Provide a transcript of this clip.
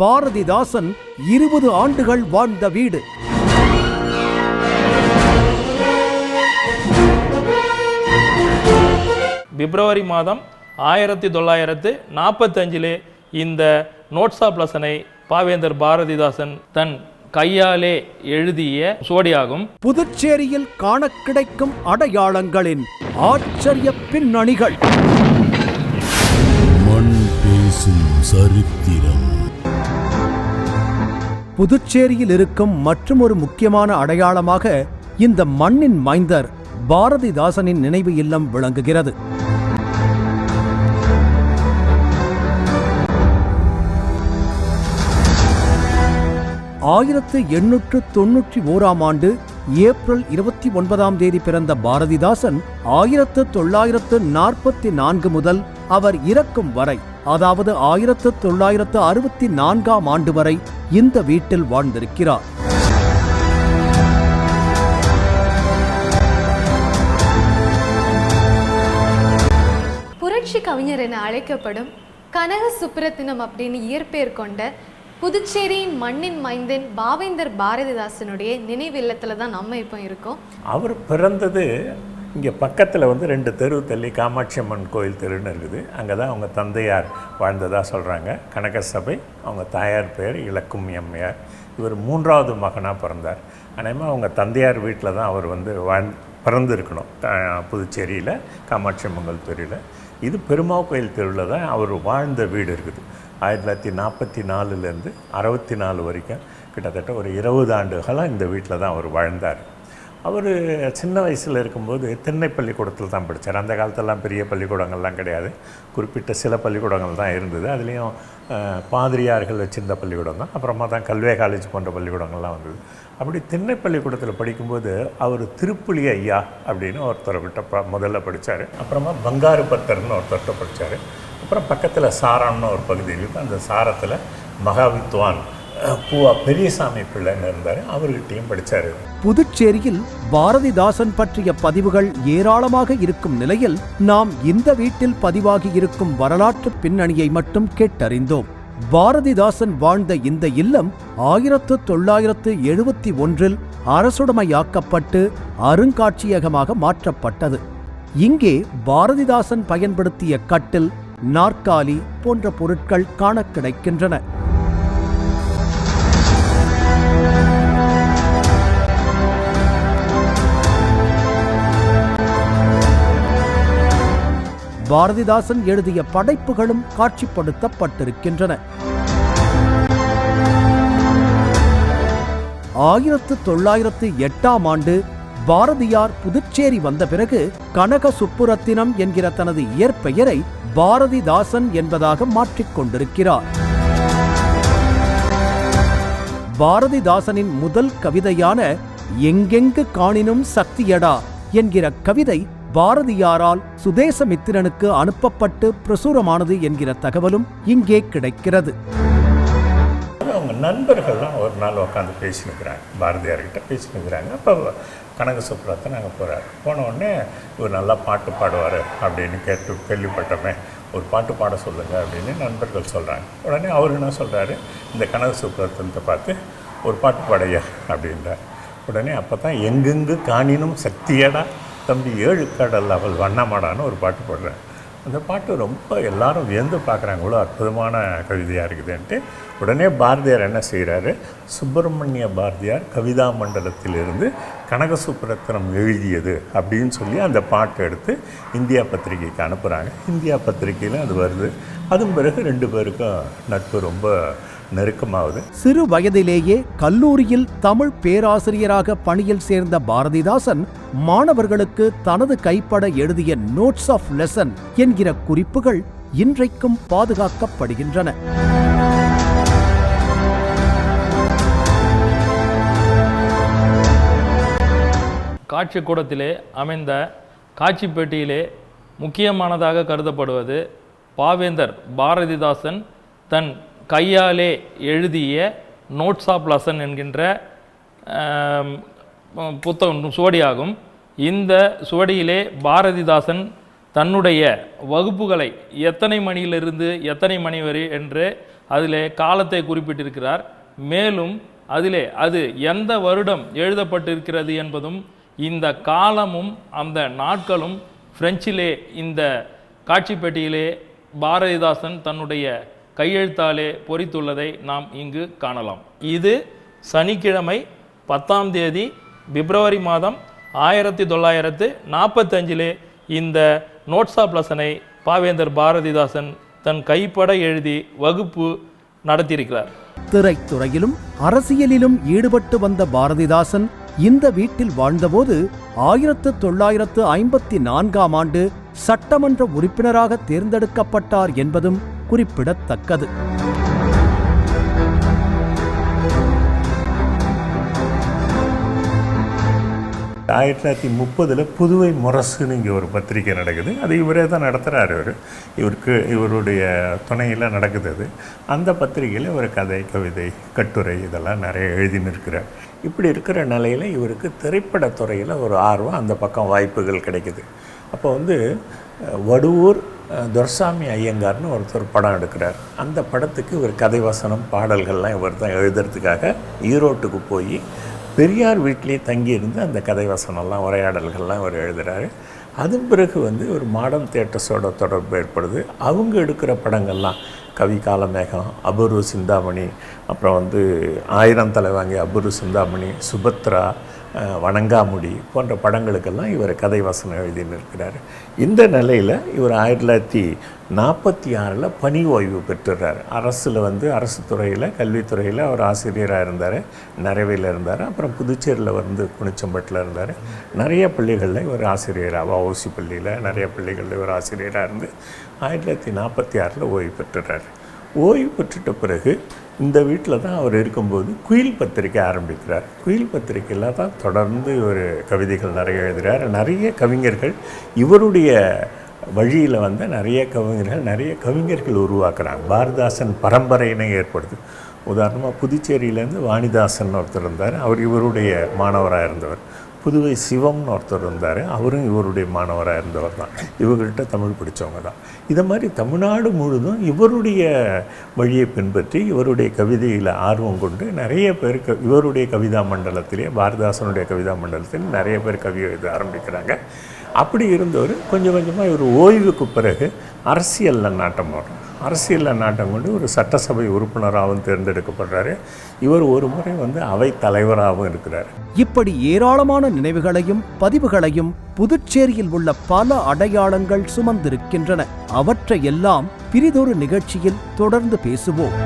பாரதிதாசன் இருபது ஆண்டுகள் வாழ்ந்த வீடு. பிப்ரவரி மாதம் ஆயிரத்தி தொள்ளாயிரத்து நாற்பத்தஞ்சிலே இந்த நோட்ஸ் ஆஃப் லெசனை பாவேந்தர் பாரதிதாசன் தன் கையாலே எழுதிய சுவடியாகும். புதுச்சேரியில் காண கிடைக்கும் அடையாளங்களின் ஆச்சரிய பின்னணிகள். மண் பேசும் சரித்திரம். புதுச்சேரியில் இருக்கும் மற்றுமொரு முக்கியமான அடையாளமாக இந்த மண்ணின் மைந்தர் பாரதிதாசனின் நினைவு இல்லம் விளங்குகிறது. ஆயிரத்து எண்ணூற்று தொன்னூற்றி ஓராம் ஆண்டு ஏப்ரல் இருபத்தி ஒன்பதாம் தேதி பிறந்த பாரதிதாசன் ஆயிரத்து தொள்ளாயிரத்து நாற்பத்தி நான்கு முதல் அவர் இறக்கும் வரை அதாவது ஆயிரத்து தொள்ளாயிரத்து அறுபத்தி நான்காம் ஆண்டு வரை இந்த வீட்டில் வாழ்ந்திருக்கிறார். புரட்சி கவிஞர் என அழைக்கப்படும் கனக சுப்ரத்தினம் அப்படின்னு இயற்பெயர் கொண்ட புதுச்சேரியின் மண்ணின் மைந்தன் பாவேந்தர் பாரதிதாசனுடைய நினைவில்லத்தில் தான் நம்ம இப்போ இருக்கோம். அவர் பிறந்தது இங்கே பக்கத்தில் வந்து ரெண்டு தெரு தள்ளி காமாட்சி அம்மன் கோயில் தெருன்னு இருக்குது. அங்கே தான் அவங்க தந்தையார் வாழ்ந்ததாக சொல்கிறாங்க கனகசபை அவங்க தாயார் பேர் இலக்கும் எம்மையார் இவர் மூன்றாவது மகனாக பிறந்தார். அதேமாதிரி அவங்க தந்தையார் வீட்டில் தான் அவர் வந்து வாழ் பிறந்திருக்கணும். த- புதுச்சேரியில் காமாட்சி அம்மன் தெருவில் இது பெருமாள் கோயில் தெருவில் தான் அவர் வாழ்ந்த வீடு இருக்குது. ஆயிரத்தி தொள்ளாயிரத்தி நாற்பத்தி நாலுலேருந்து அறுபத்தி நாலு வரைக்கும் கிட்டத்தட்ட ஒரு இருபது ஆண்டுகளாக இந்த வீட்டில் தான் அவர் வாழ்ந்தார். அவர் சின்ன வயசில் இருக்கும்போது திண்ணை பள்ளிக்கூடத்தில் தான் படித்தார். அந்த காலத்தெல்லாம் பெரிய பள்ளிக்கூடங்கள்லாம் கிடையாது. குறிப்பிட்ட சில பள்ளிக்கூடங்கள் தான் இருந்தது. அதுலேயும் பாதிரியார்கள் வச்சிருந்த பள்ளிக்கூடம் தான். அப்புறமா தான் கல்வே காலேஜ் போன்ற பள்ளிக்கூடங்கள்லாம் வந்தது. அப்படி திண்ணை பள்ளிக்கூடத்தில் படிக்கும்போது அவர் திருப்புலி ஐயா அப்படின்னு ஒருத்தர்கிட்ட ப முதல்ல படித்தார். அப்புறமா பங்காரு பத்தர்னு ஒருத்தர்கிட்ட படித்தார். அப்புறம் பக்கத்தில் சாரம்னு ஒரு பகுதி இருக்குது அந்த சாரத்தில் மகாவித்வான் பூவா பெரியசாமி பிள்ளைன்னு இருந்தார். அவர்கிட்டையும் படித்தார் புதுச்சேரியில் பாரதிதாசன் பற்றிய பதிவுகள் ஏராளமாக இருக்கும் நிலையில் நாம் இந்த வீட்டில் பதிவாகி இருக்கும் வரலாற்று பின்னணியை மட்டும் கேட்டறிந்தோம். பாரதிதாசன் வாழ்ந்த இந்த இல்லம் ஆயிரத்து தொள்ளாயிரத்து எழுபத்தி ஒன்றில் அரசுடைமையாக்கப்பட்டு அருங்காட்சியகமாக மாற்றப்பட்டது. இங்கே பாரதிதாசன் பயன்படுத்திய கட்டில் நாற்காலி போன்ற பொருட்கள் காண கிடைக்கின்றன. பாரதிதாசன் எழுதிய படைப்புகளும் காட்சிப்படுத்தப்பட்டிருக்கின்றன. ஆயிரத்து தொள்ளாயிரத்து எட்டாம் ஆண்டு பாரதியார் புதுச்சேரி வந்த பிறகு கனக சுப்புரத்தினம் என்கிற தனது இயற்பெயரை பாரதிதாசன் என்பதாக மாற்றிக்கொண்டிருக்கிறார். பாரதிதாசனின் முதல் கவிதையான எங்கெங்கு காணினும் சக்தியடா என்கிற கவிதை பாரதியாரால் சுதேசமித்திரனுக்கு அனுப்பப்பட்டு பிரசுரமானது என்கிற தகவலும் இங்கே கிடைக்கிறது. நண்பர்கள்லாம் ஒரு நாள் உட்காந்து பேசினுக்கிறாங்க. பாரதியார்கிட்ட பேசினுக்கிறாங்க. அப்போ கனக சுப்ரத்தன் நாங்கள் போகிறார் போன உடனே இவர் நல்லா பாட்டு பாடுவார் அப்படின்னு கேட்டு கேள்விப்பட்டோமே. ஒரு பாட்டு பாட சொல்லுங்கள் அப்படின்னு நண்பர்கள் சொல்கிறாங்க உடனே அவர் என்ன சொல்கிறாரு இந்த கனக சுப்ரத்தனத்தை பார்த்து ஒரு பாட்டு பாடையா அப்படின்றார். உடனே அப்போ தான் எங்கெங்கு காணினும் சக்தியடா தம்பி ஏழு கடல் அவள் வண்ணமாடான்னு ஒரு பாட்டு பாடுறேன் அந்த பாட்டு ரொம்ப எல்லாரும் வியந்து பார்க்குறாங்க. இவ்வளோ அற்புதமான கவிதையாக இருக்குதுன்ட்டு. உடனே பாரதியார் என்ன செய்கிறாரு? சுப்பிரமணிய பாரதியார் கவிதா மண்டலத்திலிருந்து கனக சுப்புரத்னம் எழுதியது அப்படின்னு சொல்லி அந்த பாட்டை எடுத்து இந்தியா பத்திரிகைக்கு அனுப்புகிறாங்க இந்தியா பத்திரிகையிலும் அது வருது. அதுவும் பிறகு ரெண்டு பேருக்கும் நட்பு ரொம்ப நெருக்கமாகுது சிறு வயதிலேயே கல்லூரியில் தமிழ் பேராசிரியராக பணியில் சேர்ந்த பாரதிதாசன் மாணவர்களுக்கு தனது கைப்பட எழுதிய நோட்ஸ் ஆஃப் லெசன் என்கிற குறிப்புகள் இன்றைக்கும் பாதுகாக்கப்படுகின்றன. காட்சி கூடத்திலே அமைந்த காட்சி பெட்டியிலே முக்கியமானதாக கருதப்படுவது பாவேந்தர் பாரதிதாசன் தன் கையாலே எழுதிய நோட்ஸ் ஆஃப் லசன் என்கின்ற புத்தகம் சுவடியாகும். இந்த சுவடியிலே பாரதிதாசன் தன்னுடைய வகுப்புகளை எத்தனை மணியிலிருந்து எத்தனை மணி வரை என்று அதிலே காலத்தை குறிப்பிட்டிருக்கிறார். மேலும் அதிலே அது எந்த வருடம் எழுதப்பட்டிருக்கிறது என்பதும் இந்த காலமும் அந்த நாட்களும் பிரெஞ்சிலே இந்த காட்சிப்பெட்டியிலே பாரதிதாசன் தன்னுடைய கையெழுத்தாலே பொறித்துள்ளதை நாம் இங்கு காணலாம். இது சனிக்கிழமை பத்தாம் தேதி பிப்ரவரி மாதம் ஆயிரத்தி தொள்ளாயிரத்து நாற்பத்தஞ்சிலே இந்த நோட்ஸ் ஆஃப் லெசனை பாவேந்தர் பாரதிதாசன் தன் கைப்பட எழுதி வகுப்பு நடத்தியிருக்கிறார். திரைத்துறையிலும் அரசியலிலும் ஈடுபட்டு வந்த பாரதிதாசன் இந்த வீட்டில் வாழ்ந்தபோது ஆயிரத்து தொள்ளாயிரத்து ஐம்பத்தி நான்காம் ஆண்டு சட்டமன்ற உறுப்பினராக தேர்ந்தெடுக்கப்பட்டார் என்பதும் குறிப்பிடத்தக்கது. ஆயிரத்தி தொள்ளாயிரத்தி முப்பதில் புதுவை முரசுன்னு இங்கே ஒரு பத்திரிக்கை நடக்குது. அது இவரே தான் நடத்துகிறார் இவர். இவருக்கு இவருடைய துணையில் நடக்குது அது. அந்த பத்திரிக்கையில் இவர் கதை கவிதை கட்டுரை இதெல்லாம் நிறைய எழுதின்னு இருக்கிறார் இப்படி இருக்கிற நிலையில் இவருக்கு திரைப்படத்துறையில் ஒரு ஆர்வம் அந்த பக்கம் வாய்ப்புகள் கிடைக்குது. அப்போ வந்து வடுவூர் துரசாமி ஐயங்கார்னு ஒருத்தர் படம் எடுக்கிறார். அந்த படத்துக்கு இவர் கதை வசனம் பாடல்கள்லாம் இவர் தான் எழுதுறதுக்காக ஈரோட்டுக்கு போய் பெரியார் வீட்டிலே தங்கியிருந்து அந்த கதை வசனம்லாம் உரையாடல்கள்லாம் அவர் எழுதுகிறாரு அதன் பிறகு வந்து ஒரு மாடர்ன் தேட்டர்ஸோட தொடர்பு ஏற்படுது. அவங்க எடுக்கிற படங்கள்லாம் கவி காலமேகம் அபூர்வ சிந்தாமணி அப்புறம் வந்து ஆயிரம் தலைவாங்கி அபூர்வ சிந்தாமணி சுபத்ரா வணங்காமுடி போன்ற படங்களுக்கெல்லாம் இவர் கதை வசனம் எழுதினிருக்கிறார் இந்த நிலையில் இவர் ஆயிரத்தி தொள்ளாயிரத்தி நாற்பத்தி ஆறில் பணி ஓய்வு பெற்றுறார். அரசில் வந்து அரசு துறையில் கல்வித்துறையில் அவர் ஆசிரியராக இருந்தார். நிறைவையில் இருந்தார். அப்புறம் புதுச்சேரியில் வந்து குனிச்சம்பட்டில் இருந்தார். நிறைய பள்ளிகளில் இவர் ஆசிரியராக ஓசி பள்ளியில் நிறைய பள்ளிகளில் இவர் ஆசிரியராக இருந்து ஆயிரத்தி தொள்ளாயிரத்தி நாற்பத்தி ஆறில் ஓய்வு பெற்றுறார். ஓய்வு பெற்றுட்ட பிறகு இந்த வீட்டில் தான் அவர் இருக்கும்போது குயில் பத்திரிக்கை ஆரம்பிக்கிறார். குயில் பத்திரிக்கையில் தான் தொடர்ந்து ஒரு கவிதைகள் நிறைய எழுதுகிறார் நிறைய கவிஞர்கள் இவருடைய வழியில் வந்த நிறைய கவிஞர்கள் நிறைய கவிஞர்கள் உருவாக்குறாங்க. பாரதாசன் பரம்பரையினை ஏற்படுது உதாரணமாக புதுச்சேரியிலேருந்து வாணிதாசன் ஒருத்தர் இருந்தார். அவர் இவருடைய மாணவராக இருந்தவர். புதுவை சிவம்னு ஒருத்தர் இருந்தார். அவரும் இவருடைய மாணவராக இருந்தவர் தான். இவர்கிட்ட தமிழ் படித்தவங்க தான். இதை மாதிரி தமிழ்நாடு முழுதும் இவருடைய வழியை பின்பற்றி இவருடைய கவிதையில் ஆர்வம் கொண்டு நிறைய பேர் க இவருடைய கவிதா மண்டலத்திலே பாரதாசனுடைய கவிதா மண்டலத்தில் நிறைய பேர் கவி எழுத ஆரம்பிக்கிறாங்க. அப்படி இருந்தவர் கொஞ்சம் கொஞ்சமாக இவர் ஓய்வுக்கு பிறகு அரசியலில் நாட்டம் வரும் அரசியலில் நாட்டம் கொண்டு ஒரு சட்டசபை உறுப்பினராகவும் தேர்ந்தெடுக்கப்படுறாரு. இவர் ஒரு முறை வந்து அவை தலைவராகவும் இருக்கிறார். இப்படி ஏராளமான நினைவுகளையும் பதிவுகளையும் புதுச்சேரியில் உள்ள பல அடையாளங்கள் சுமந்திருக்கின்றன. அவற்றையெல்லாம் பிரிதொரு நிகழ்ச்சியில் தொடர்ந்து பேசுவோம்.